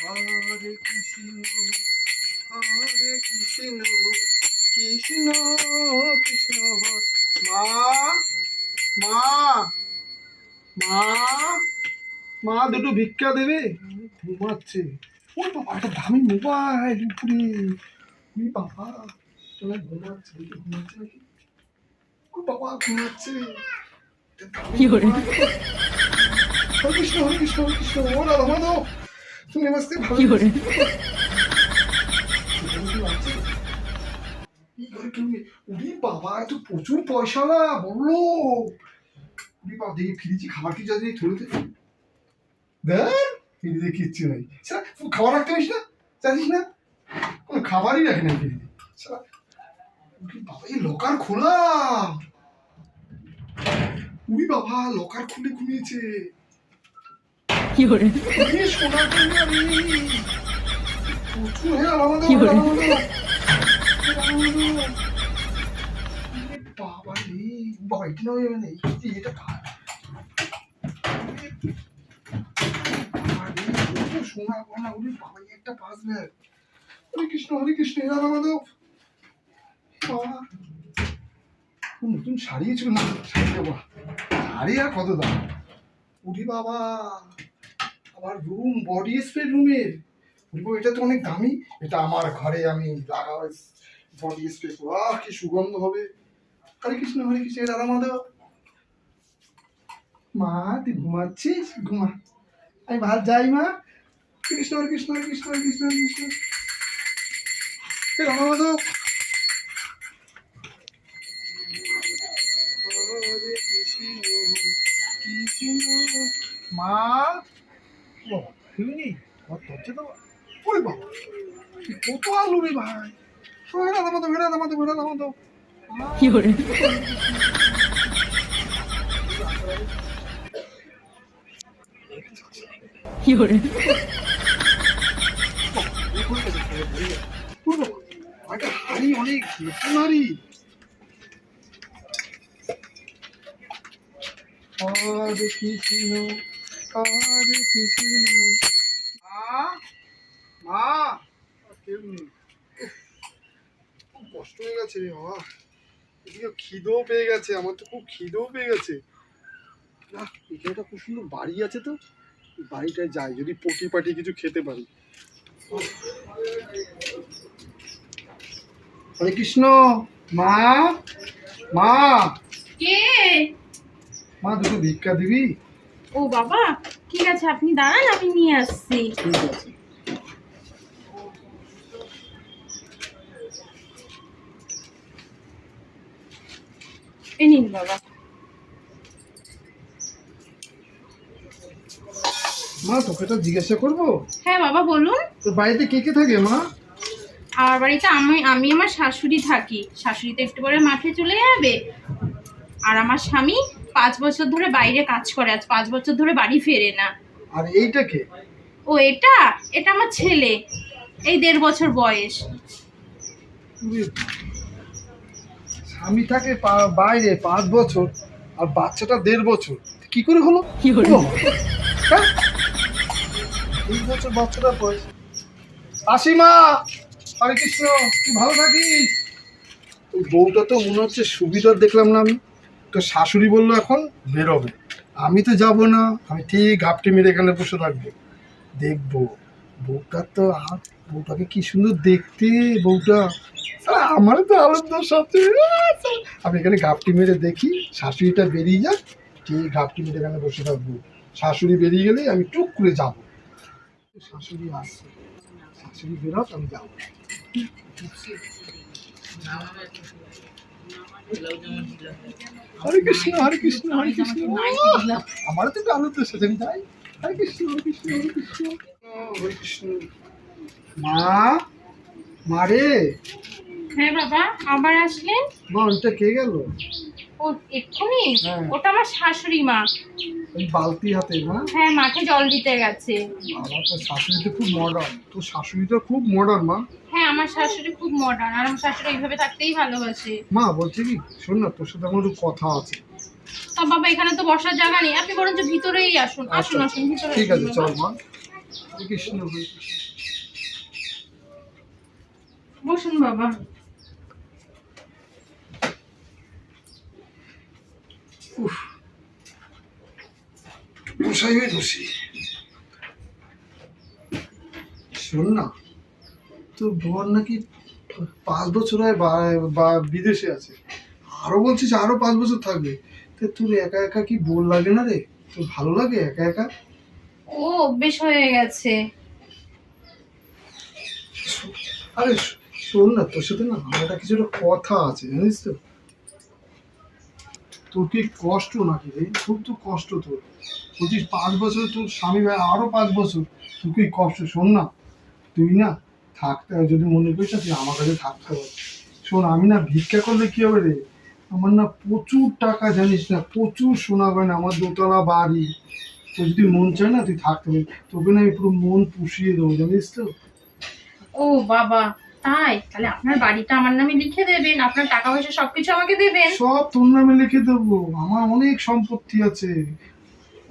হরে কৃষ্ণ হরে কৃষ্ণ কৃষ্ণ কৃষ্ণ হরে। মা মা মা মা দুটো ভিক্ষা দেবে। ঘুমাচ্ছে। ও বাবা একটা দামি মোবাইল উপরে। ওই বাবা তোমার ঘুমাচ্ছে ঘুমাচ্ছে। নাকি ও বাবা ঘুমাচ্ছে। কি? মোবাইল। হরে কৃষ্ণ হরে কৃষ্ণ হরে কৃষ্ণ। ও রাধা মাধব নমস্তে ভালো করে? ওরে বাবা এত প্রচুর পয়সা না বলল। ওরে বাবা দেখি ফ্রিজে খাবার কি যাচ্ছে থলিতে। দেখ ফ্রিজে কিচ্ছু নেই। সারা খাবার রাখতে পারিস না? জানিস না? কোনো খাবারই রাখে না ফ্রিজে বাবা এই লকার খোলা। উনি বাবা লকার খুলে ঘুমিয়েছে। কি করে? হ্যাঁ কি মানে কার সোনা গয়না ওরে বাবা একটা ব্যাগ হরে কৃষ্ণ হরে কৃষ্ণ মাধব বাবা নতুন শাড়ি ছিল না শাড়ি দেবো শাড়ি আর কত দাম উঠি বাবা আমার রুম বডি স্প্রে রুমের বলব, এটা তো অনেক দামি। এটা আমার ঘরে আমি লাগাবো বডি স্প্রে আহ, কি সুগন্ধ হবে। হরে কৃষ্ণ হরে কৃষ্ণ রাধা মাধব। মা, তুই ঘুমাচ্ছিস? ঘুমা। আমি ভাত যাই, মা। কৃষ্ণ, হরে কৃষ্ণ হরে কৃষ্ণ হরে কৃষ্ণ হরে কৃষ্ণ। রাধা মাধব। হরে কৃষ্ণ কৃষ্ণ মা বাবা ফিরনি কত হচ্ছে তো ওরে বাবা এ কত আলু রে ভাই ভেড়া দামাতো ভেড়া দামাতো ভেড়া দামাতো কি করে? কি করে? একটা হাড়ি অনেক নতুন হাড়ি হরে কৃষ্ণ হরে কৃষ্ণ মা মা কেউ খুব কষ্ট হয়ে গেছে রে বাবা এদিকে খিদেও পেয়ে গেছে আমার তো খুব খিদেও পেয়ে গেছে না এখানে একটা খুব সুন্দর বাড়ি আছে তো বাড়িটায় যাই যদি পটি পাটি কিছু খেতে পারি হরে কৃষ্ণ মা মা কে মা দুটো ভিক্ষা দিবি ও বাবা ঠিক আছে আপনি দাঁড়ান আমি নিয়ে আসছি। ঠিক আছে এ নিন বাবা। মা তোকে তো জিজ্ঞাসা করব? হ্যাঁ বাবা বলুন। তোর বাড়িতে কে কে থাকে মা? আমার বাড়িতে আমি আমি আমার শাশুড়ি থাকি। শাশুড়ি তো একটু পরে মাঠে চলে যাবে। আর আমার স্বামী? পাঁচ বছর ধরে বাইরে কাজ করে আজ পাঁচ বছর ধরে বাড়ি ফেরে না। আর এইটা কে? ও এটা? এটা আমার ছেলে এই দেড় বছর বয়স। স্বামী থাকে বাইরে পাঁচ বছর আর বাচ্চাটা দেড় বছর। কি করে হলো? কি বাবা। হ্যাঁ? এই বছর বাচ্চাটার বয়স। আসিমা হরে কৃষ্ণ তুই ভালো থাকিস? ওই বউটা তো মনে হচ্ছে সুবিধার দেখলাম না আমি। তো শাশুড়ি বলল এখন বেরোবে। আমি তো যাব না আমি ঠিক ঘাপটি মেরে এখানে বসে থাকব। দেখব বউটার তো বউটাকে কি সুন্দর দেখতে বউটা। সালা, আমারও তো আনন্দ সাথে আমি এখানে ঘাপটি মেরে দেখি শাশুড়িটা বেরিয়ে যাক ঠিক ঘাপটি মেরে এখানে বসে থাকব। শাশুড়ি বেরিয়ে গেলেই আমি টুক করে যাব। শাশুড়ি আসছে। শাশুড়ি বেরোক আমি যাব। হরে কৃষ্ণ হরে কৃষ্ণ হরে কৃষ্ণ। আমারও তো একটু আনন্দ সাথে আমি যাই। হরে কৃষ্ণ হরে কৃষ্ণ হরে কৃষ্ণ। হরে কৃষ্ণ। মা? মারে হ্যাঁ বাবা আবার আসলেন? মা কে গেল? ও এক্ষুনি? হ্যাঁ। ওটা আমার শাশুড়ি মা। ওই বালতি হাতে না? হ্যাঁ মাঠে জল দিতে গেছে। আমার তো শাশুড়ি তো খুব মডার্ন তো শাশুড়ি তো খুব মডার্ন মা। হ্যাঁ আমার শাশুড়ি খুব মডার্ন আর আমার শাশুড়ি এইভাবে থাকতেই ভালোবাসে। মা বলছি কি? শোন না তোর সাথে আমার একটু কথা আছে। তা বাবা এখানে তো বসার জায়গা নেই। আপনি বরঞ্চ ভিতরেই আসুন। আসুন আচ্ছা, আসুন ভিতরে ঠিক আছে চল মা। কৃষ্ণ বসুন বাবা। উফ। হয়ে বসি। শোন না তোর বর নাকি পাঁচ বছর হয় বা- বিদেশে আছে। আরও বলছিস আরও পাঁচ বছর থাকবে। তো তোর একা একা কি বোর লাগে না রে? তোর ভালো লাগে একা একা? ও অভ্যেস হয়ে গেছে। আরে শোন না তোর সাথে না আমার একটা কিছু একটা কথা আছে জানিস তো? তোর কি কষ্ট নাকি রে? খুব তো কষ্ট তোর। বলছিস পাঁচ বছর তোর স্বামী ভাই আরও পাঁচ বছর। তোর কি কষ্ট, শোন না। তুই না থাকতে যদি মনে করিস তুই আমার কাছে থাকতে হবে। শোন, আমি না ভিক্ষা করলে কি হবে রে? আমার না প্রচুর টাকা, জানিস না, প্রচুর সোনা গয়না, আমার দোতলা বাড়ি। তোর যদি মন চায় না, তুই থাকতে পারবি তোকে না আমি পুরো মন পুষিয়ে দেবো, জানিস তো? ও বাবা তাই? তাহলে আপনার বাড়িটা আমার নামে লিখে দেবেন আপনার টাকা পয়সা সবকিছু আমাকে দেবেন। সব তোর নামে লিখে দেবো আমার অনেক সম্পত্তি আছে।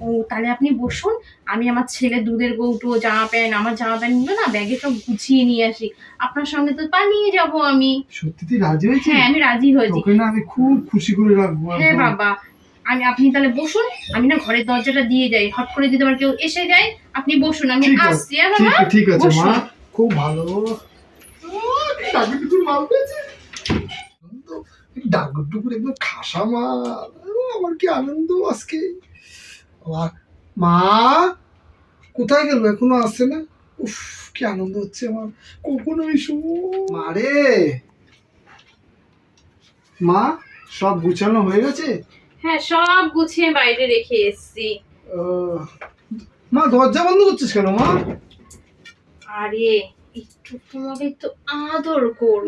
ও তাহলে আপনি বসুন আমি আমার ছেলে দুধের কৌটো জামা প্যান্ট আমার জামা প্যান্ট প্যান্টগুলো না ব্যাগে সব গুছিয়ে নিয়ে আসি। আপনার সঙ্গে তো পালিয়ে যাব আমি। সত্যি তুই রাজি হয়েছিস? হ্যাঁ আমি রাজি হয়েছি। তোকে না আমি খুব খুশি করে রাখব হ্যাঁ বাবা। আমি আপনি তাহলে বসুন আমি না ঘরের দরজাটা দিয়ে যাই। হট করে যদি আমার কেউ এসে যায় আপনি বসুন আমি আসছি হ্যাঁ ঠিক বাবা ঠিক আছে মা। খুব ভালো। ডাকুর মাল পেয়েছে? ডাকুর টুকুর একদম খাসা মাল। আমার কি আনন্দ আজকে? আর মা কোথায় গেল? এখনও আসছে না? উফ কি আনন্দ হচ্ছে আমার। কখনো এসো। মারে মা সব গুছানো হয়ে গেছে? হ্যাঁ সব গুছিয়ে বাইরে রেখে এসেছি। মা দরজা বন্ধ করছিস কেন মা? আরে একটু তোমাকে একটু আদর করব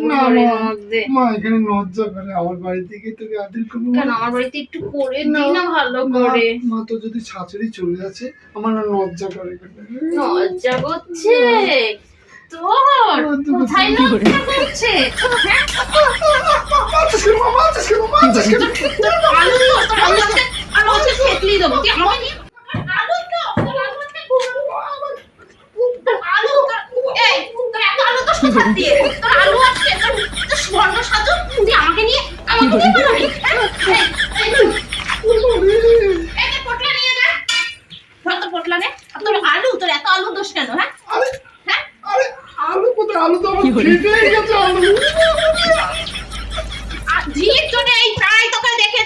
মা। এখানে লজ্জা করে আমার বাড়ি থেকে তোকে আদিল করব কেন আমার বাড়িতে একটু করে দিই না ভালো করে? মা তো যদি শাশুড়ি চলে যাচ্ছে আমার না লজ্জা করে লজ্জা করছে? তোর কোথায় লজ্জা করছে? হ্যাঁ? আলু দেবো। তুই আমাকে নিয়ে- আলু তো, তোর আলু আছে, তোর আলু তো- এই, তোর এত আলু আছে, স্বর্ণ সাজু, তুই আমাকে নিয়ে আমাকে নিয়ে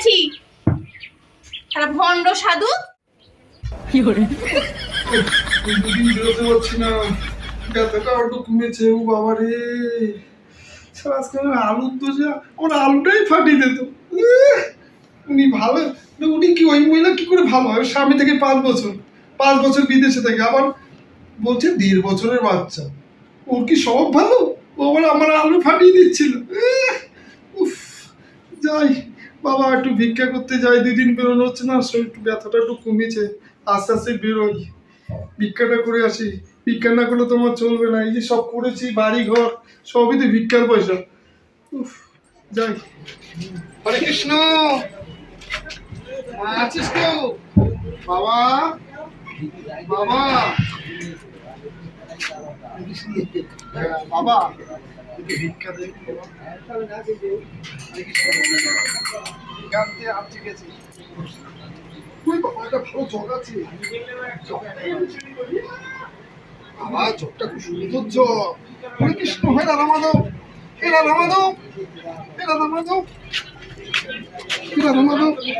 কি। শালা ভণ্ড সাধু Fiore, এই দুদিন বেরোতে পারছি না ব্যথাটা একটু কমেছে ও বাবা রে। আজকে আলুর দোষে আমার আলুটাই ফাটিয়ে দিত। উনি ভালো উনি কি, ওই মহিলা কি করে ভালো হয়? স্বামী থেকে পাঁচ বছর পাঁচ বছর বিদেশে থাকে, আবার বলছে দেড় বছরের বাচ্চা। ওর কি সব ভালো? ও আবার আমার আলু ফাটিয়ে দিচ্ছিল। উফ, যাই, বাবা একটু ভিক্ষা করতে যাই দুই দিন বেরোনো হচ্ছে না, শরীর একটু ব্যথাটা একটু কমেছে, আস্তে আস্তে বেরোই। ভিক্ষাটা করে আসি। ভিক্ষা না করলে তোমার চলবে না। এই যে সব করেছি বাড়ি ঘর সবই তো ভিক্ষার পয়সা। উফ, যাই। হরে কৃষ্ণ! আছিস তো? বাবা? বাবা? বাবা? ভিক্ষা আছে ওই বাবা একটা ভালো জগ আছে বাবা জগটা খুব সুন্দর হরে কৃষ্ণ হে রাধা মাধব হে রাধা মাধব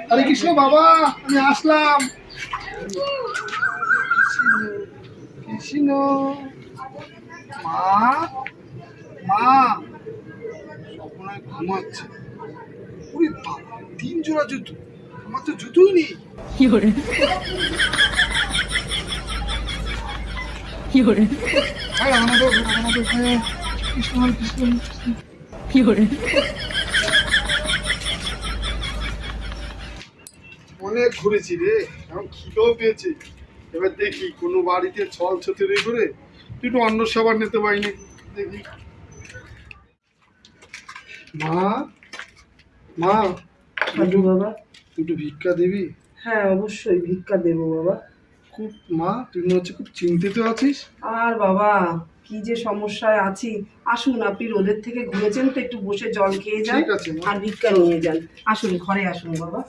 হরে কৃষ্ণ বাবা আমি আসলাম। কৃষ্ণ মা মা স্বপ্নায় ঘুমাচ্ছে। তিন জোড়া জুতো আমার তো জুতোই নেই। Fiore, Fiore, Krishna Hare? Krishna. Fiore, অনেক ঘুরেছি রে এখন খিদেও পেয়েছে। এবার দেখি কোনো বাড়িতে ছল ছতেরি করে দুটো অন্ন সবার নিতে পারিনি। দেখি। মা মা বাবা। দুটো ভিক্ষা দিবি? হ্যাঁ অবশ্যই ভিক্ষা দেবো বাবা। খুব মা তুই মনে হচ্ছে খুব চিন্তিত আছিস? আর বাবা কি যে সমস্যায় আছি। আসুন আপনি রোদের থেকে ঘুরেছেন তো একটু বসে জল খেয়ে যান ঠিক আছে, মা। আর ভিক্ষা নিয়ে যান। আসুন ঘরে আসুন বাবা।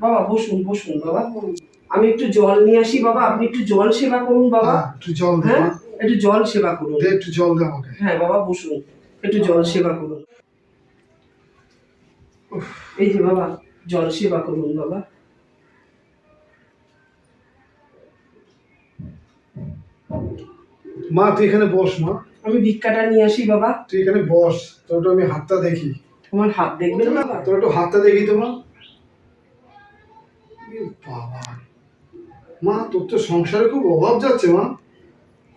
বাবা বসুন বসুন বাবা। আমি একটু জল নিয়ে আসি বাবা। আপনি একটু জল সেবা করুন বাবা। হ্যাঁ, একটু জল দে হ্যাঁ? মা। একটু জল সেবা করুন। দে একটু জল দে আমাকে। হ্যাঁ বাবা বসুন। একটু জল সেবা করুন। এই যে বাবা জল সেবা করুন বাবা। মা তুই এখানে বস মা। আমি ভিক্ষাটা নিয়ে আসি বাবা। তুই এখানে বস তোর একটু আমি হাতটা দেখি। তোমার হাত দেখবেন বাবা? তোর একটু হাতটা দেখি তো মা। বাবা। মা তোর তো সংসারে খুব অভাব যাচ্ছে মা।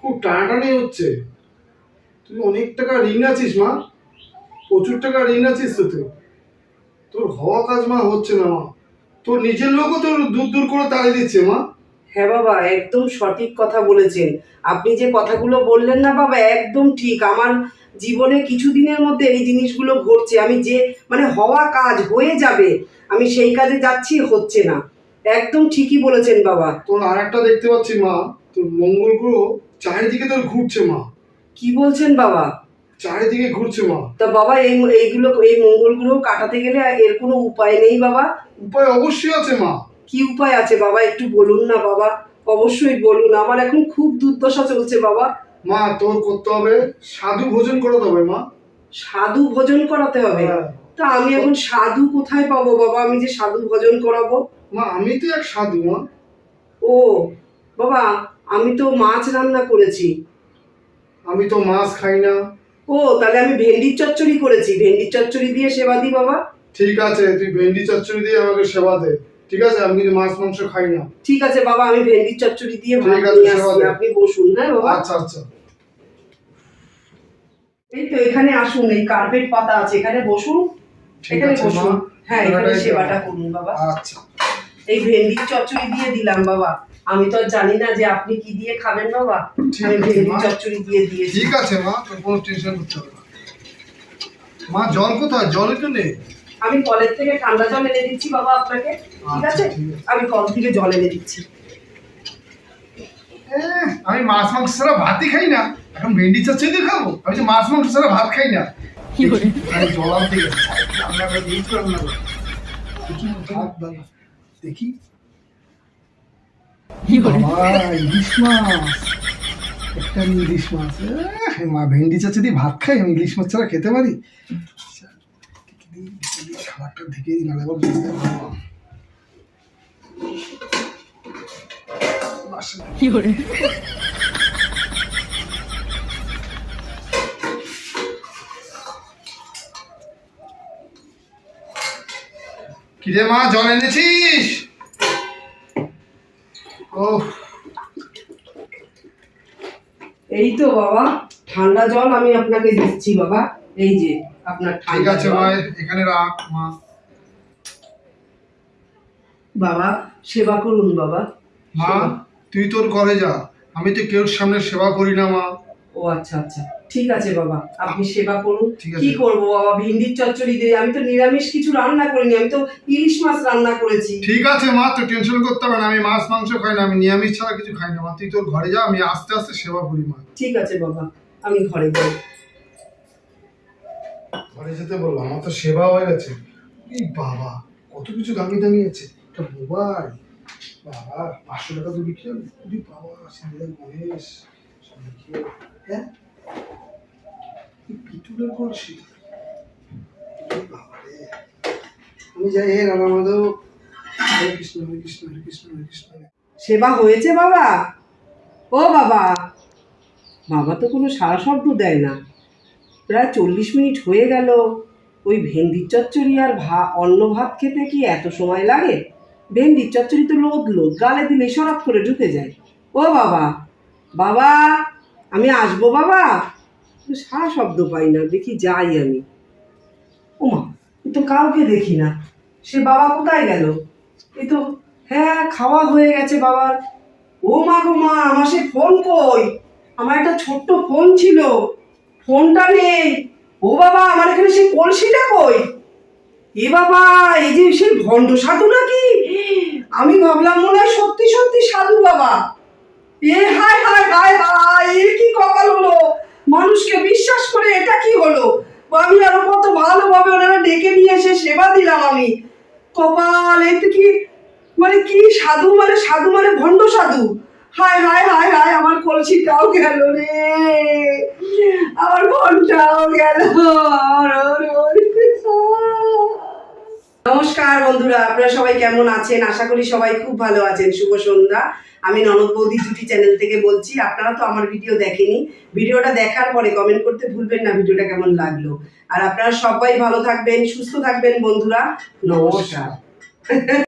খুব টানাটানি হচ্ছে। তুই অনেক টাকা ঋণ আছিস মা। প্রচুর টাকা ঋণ আছিস তো তুই তোর হওয়া কাজ মা হচ্ছে না মা। তোর নিজের লোকও তোর দূর দূর করে তাড়িয়ে দিচ্ছে মা। হ্যাঁ বাবা একদম সঠিক কথা বলেছেন। আপনি যে কথাগুলো বললেন না বাবা একদম ঠিক। আমার জীবনে কিছুদিনের মধ্যে এই জিনিসগুলো ঘটছে। আমি যে মানে হওয়া কাজ হয়ে যাবে আমি সেই কাজে যাচ্ছি হচ্ছে না। একদম ঠিকই বলেছেন বাবা। তোর আর একটা দেখতে পাচ্ছি মা তোর মঙ্গল গ্রহ চারিদিকে তোর ঘুরছে মা। কি বলছেন বাবা? চারিদিকে ঘুরছে মা। তা বাবা এই এইগুলো এই মঙ্গল গ্রহ কাটাতে গেলে এর কোনো উপায় নেই বাবা? উপায় অবশ্যই আছে মা। কি উপায় আছে বাবা? একটু বলুন না বাবা। অবশ্যই বলুন। আমার এখন খুব দুর্দশা চলছে বাবা। মা তোর করতে হবে সাধু ভোজন করাতে হবে মা। সাধু ভোজন করাতে হবে? হ্যাঁ। তা আমি এখন সাধু কোথায় পাবো বাবা? আমি যে সাধু ভোজন করাবো? মা আমি তো এক সাধু মা। ও বাবা আমি তো মাছ রান্না করেছি। আমি তো মাছ খাই না। ও তাহলে আমি ভেন্ডির চচ্চড়ি করেছি। ভেন্ডির চচ্চড়ি দিয়ে সেবা দিই বাবা। ঠিক আছে তুই ভেন্ডি চচ্চড়ি দিয়ে আমাকে সেবা দে। ঠিক আছে আমি কিন্তু মাছ মাংস খাই না। ঠিক আছে বাবা আমি ভেন্ডির চচ্চড়ি দিয়ে ভাত নিয়ে আসছি। আপনি বসুন হ্যাঁ বাবা? আচ্ছা আচ্ছা। এই তো এখানে আসুন এই কার্পেট পাতা আছে এখানে বসুন। এখানে বসুন। হ্যাঁ এখানে সেবাটা করুন বাবা। আচ্ছা। এই ভেন্ডির চচ্চড়ি দিয়ে দিলাম বাবা। আমি তো আর জানি না যে আপনি কি দিয়ে খাবেন বাবা। আমি আছে, ভেন্ডির চচ্চড়ি দিয়ে দিয়েছি। ঠিক আছে মা কোনো টেনশন করতে হবে না। মা জল কোথায়? জল একটু নেই আমি কলের থেকে ঠান্ডা জল এনে দিচ্ছি বাবা আপনাকে। ঠিক আচ্ছা, আছে। আমি কল থেকে জল এনে দিচ্ছি। আমি মাছ মাংস ছাড়া ভাতই খাই না। এখন ভেন্ডি চচ্চড়ি দিয়ে খাব? আমি যে মাছ মাংস ছাড়া ভাত খাই না। কি করে? আমি জল আনতে রান্না করে দিয়েছি রান্না করে দেখি ভাত দাঁড়া দেখি। কি করে? বাবা ইলিশ মাছ। একটা ইলিশ মাছ। মা ভেন্ডি চাচা দিয়ে ভাত খাই আমি ইলিশ মাছ ছাড়া খেতে পারি? খাবারটা ঢেকে দিই নাহলে আবার বুঝতে পারব না। বাসনা। কি করে? কিরে মা জল এনেছিস ও এই তো বাবা ঠান্ডা জল আমি আপনাকে দিচ্ছি বাবা এই যে আপনার ঠিক আছে। মা এখানে রাখ মা। বাবা সেবা করুন বাবা। মা তুই তোর ঘরে যা। আমি তো কেউ সামনে সেবা করি না মা। ও আচ্ছা আচ্ছা। ঠিক আছে বাবা আপনি সেবা করুন। কি করব বাবা ভিন্ডির চচ্চড়ি দিয়ে। আমি তো নিরামিষ কিছু রান্না করিনি আমি তো ইলিশ মাছ রান্না করেছি। ঠিক আছে মা তো টেনশন করতে হবে না। আমি মাছ মাংস খাই না আমি নিরামিষ ছাড়া কিছু খাই না মা। তুই তোর ঘরে যা আমি আস্তে আস্তে সেবা করি মা। ঠিক আছে বাবা আমি ঘরে যাই। ঘরে যেতে বললাম, আমার তো সেবা হয়ে গেছে। বাবা, কত কিছু দামি দামি আছে একটা মোবাইল। বাবা, পাঁচশো টাকা তো বিক্রি হবে। ওরে বাবা সিঙ্গেল গণেশ হ্যাঁ? এই পিতুলের কলসি। আমি যাই হে হরে কৃষ্ণ হরে কৃষ্ণ কৃষ্ণ সেবা হয়েছে বাবা। ও বাবা। বাবা তো কোনো সারা শব্দ দেয় না। প্রায় চল্লিশ মিনিট হয়ে গেল। ওই ভেন্ডির চচ্চড়ি আর ভা, অন্ন ভাত খেতে কি এত সময় লাগে? ভেন্ডির চচ্চড়ি তো লোদ লোদ, গালে দিলে সরাত করে ঢুকে যায়। ও বাবা বাবা, আমি আসব বাবা। সারা শব্দ পাই না, দেখি যাই আমি। ওমা তো কাউকে দেখি না। সে বাবা কোথায় গেল? এ তো হ্যাঁ খাওয়া হয়ে গেছে বাবার। ও মা গো মা, আমার সে ফোন কই? আমার একটা ছোট্ট ফোন ছিল। ফোনটা নেই। ও বাবা, আমার এখানে সেই কলসিটা কই? এ বাবা, এই যে সেই ভণ্ড সাধু নাকি? আমি ভাবলাম মনে হয় সত্যি সত্যি সাধু বাবা। এ, হায় হায় হায় হায়, এ কি কপাল হলো? মানুষকে বিশ্বাস করে এটা কি হলো? আমি আরও কত ভালোভাবে ওনারা ডেকে নিয়ে এসে সেবা দিলাম আমি। কপাল, এতে কি মানে কি সাধু মানে সাধু মানে ভণ্ড সাধু? হায় হায় হায় হায়, আমার কলসিটাও গেল রে। আমার ঘন্টাও গেল। নমস্কার বন্ধুরা, আপনারা সবাই কেমন আছেন? আশা করি সবাই খুব ভালো আছেন। শুভ সন্ধ্যা। আমি ননদ বৌদি জুটি চ্যানেল থেকে বলছি, আপনারা তো আমার ভিডিও দেখেনি। ভিডিওটা দেখার পরে কমেন্ট করতে ভুলবেন না, ভিডিওটা কেমন লাগল। আর আপনারা সবাই ভালো থাকবেন, সুস্থ থাকবেন বন্ধুরা। নমস্কার।